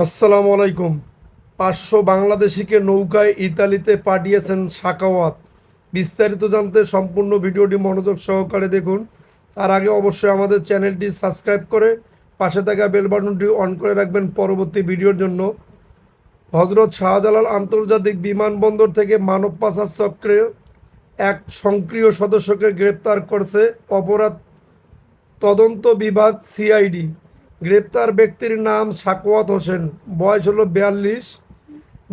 আসসালামু আলাইকুম। পাঁচশো বাংলাদেশিকে নৌকায় ইতালিতে পাঠিয়েছেন সাকাওয়াত বিস্তারিত জানতে সম্পূর্ণ ভিডিওটি মনোযোগ সহকারে দেখুন। তার আগে অবশ্যই আমাদের চ্যানেলটি সাবস্ক্রাইব করে পাশে থাকা বেল বাটনটি অন করে রাখবেন পরবর্তী ভিডিওর জন্য। হজরত শাহজালাল আন্তর্জাতিক বিমানবন্দর থেকে মানব পাচার চক্রে এক সক্রিয় সদস্যকে গ্রেপ্তার করছে অপরাধ তদন্ত বিভাগ সিআইডি। গ্রেপ্তার ব্যক্তির নাম সাকোয়াত হোসেন। বয়স হলো বিয়াল্লিশ।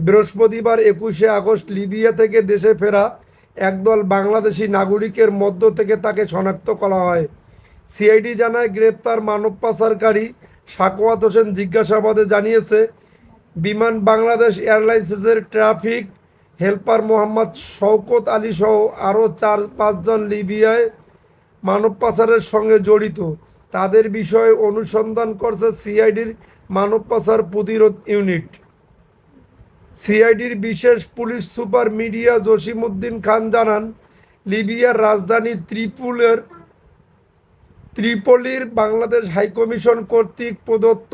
বৃহস্পতিবার একুশে আগস্ট লিবিয়া থেকে দেশে ফেরা একদল বাংলাদেশি নাগরিকের মধ্য থেকে তাকে শনাক্ত করা হয়। সিআইডি জানায় গ্রেপ্তার মানব পাচারকারী সাকোয়াত হোসেন জিজ্ঞাসাবাদে জানিয়েছে, বিমান বাংলাদেশ এয়ারলাইন্সের ট্রাফিক হেল্পার মোহাম্মদ শওকত আলী সহ আরও চার পাঁচজন লিবিয়ায় মানব পাচারের সঙ্গে জড়িত। তাদের বিষয়ে অনুসন্ধান করছে সিআইডির মানব পাচার প্রতিরোধ ইউনিট। সিআইডির বিশেষ police super media Jasimuddin Khan জানান, লিবিয়ার রাজধানী ত্রিপুলের ত্রিপলির বাংলাদেশ হাইকমিশন কর্তৃক প্রদত্ত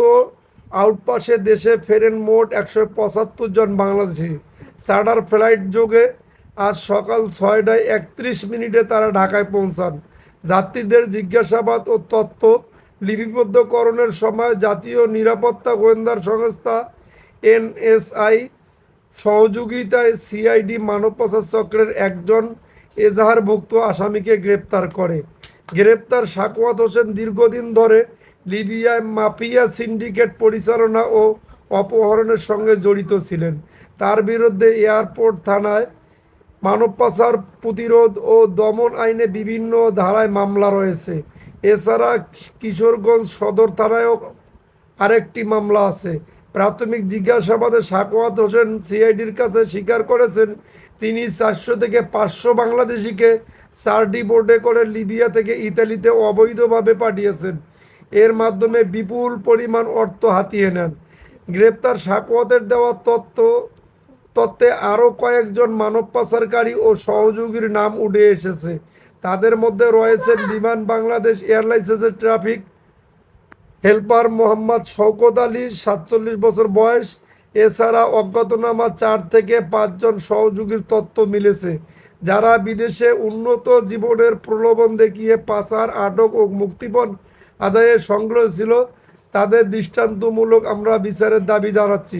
আউটপাসে দেশে ফেরেন মোট একশো পঁচাত্তর জন বাংলাদেশি। চার্টার ফ্লাইট যোগে আজ সকাল ছয়টায় একত্রিশ মিনিটে তারা ঢাকায় পৌঁছান। যাত্রীদের জিজ্ঞাসাবাদ ও তথ্য লিপিবদ্ধকরণের সময় জাতীয় নিরাপত্তা গোয়েন্দার সংস্থা এনএসআই সহযোগিতায় সিআইডি মানব পাচার চক্রের একজন এজাহারভুক্ত আসামিকে গ্রেপ্তার করে। গ্রেপ্তার সাকওয়াত হোসেন দীর্ঘদিন ধরে লিবিয়ায় মাফিয়া সিন্ডিকেট পরিচালনা ও অপহরণের সঙ্গে জড়িত ছিলেন। তার বিরুদ্ধে এয়ারপোর্ট থানায় মানব পাচার প্রতিরোধ ও দমন আইনে বিভিন্ন ধারায় মামলা রয়েছে। এছাড়া কিশোরগঞ্জ সদর থানায়ও আরেকটি মামলা আছে। প্রাথমিক জিজ্ঞাসাবাদে সাকওয়াত হোসেন সিআইডির কাছে স্বীকার করেছেন, তিনি চারশো থেকে পাঁচশো বাংলাদেশিকে সার্ডি বোর্ডে করে লিবিয়া থেকে ইতালিতে অবৈধভাবে পাঠিয়েছেন। এর মাধ্যমে বিপুল পরিমাণ অর্থ হাতিয়ে নেন। গ্রেপ্তার সাকওয়াতের দেওয়া তথ্য তত্ত্বে আরও কয়েকজন মানব পাচারকারী ও সহযোগীর নাম উঠে এসেছে। তাদের মধ্যে রয়েছেন বিমান বাংলাদেশ এয়ারলাইন্সের ট্রাফিক হেল্পার মোহাম্মদ শওকত আলী, সাতচল্লিশ বছর বয়স। এছাড়া অজ্ঞাতনামা চার থেকে পাঁচজন সহযোগীর তত্ত্ব মিলেছে, যারা বিদেশে উন্নত জীবনের প্রলোভন দেখিয়ে পাচার, আটক ও মুক্তিপণ আদায়ের সংগ্রহ ছিল। তাদের দৃষ্টান্তমূলক আমরা বিচারের দাবি জানাচ্ছি।